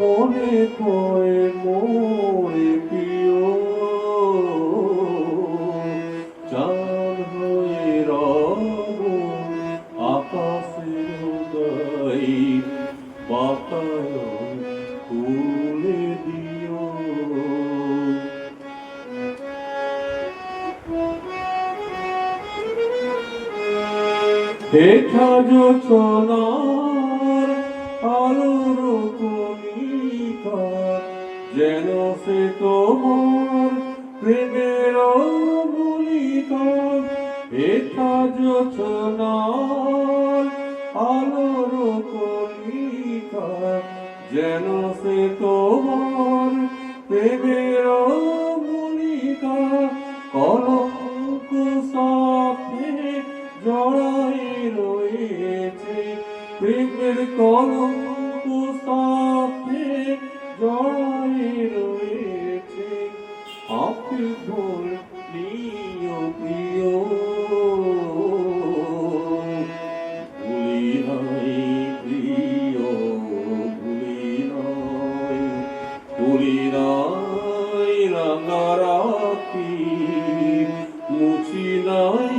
মনে পড়ে মোরে প্রিয়। চান হয়ে রব আকাশের গায়ে বাতায়ন দেখা যোচনার আলোর কণিকা যেন তোমার প্রেমের মলিকা দেখা যোচনার আলোর কণিকা যেন তোমার প্রেমের মলিকা কলঙ্ক প্রেমের কলঙ্ক সাথে জড়াই রয়েছে। আপনি ভুল প্রিয়। প্রিয় মুছি নাই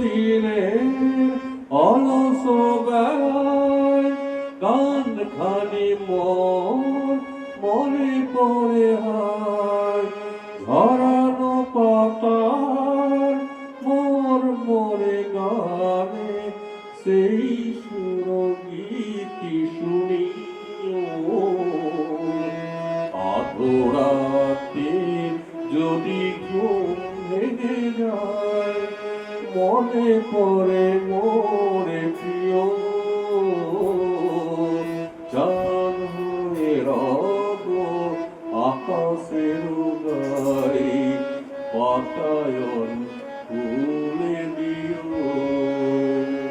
দিনের অলস গান খানি মন, মনে পড়ে হায়। ঝরানো পাতার মোর মোরে গানে, সেই সুরগীতি শুনি আধরাতে যদি ঘুম মনে পড়ে মোরে প্রিয়। জান হয়ে রব আকাশের গাই দিও।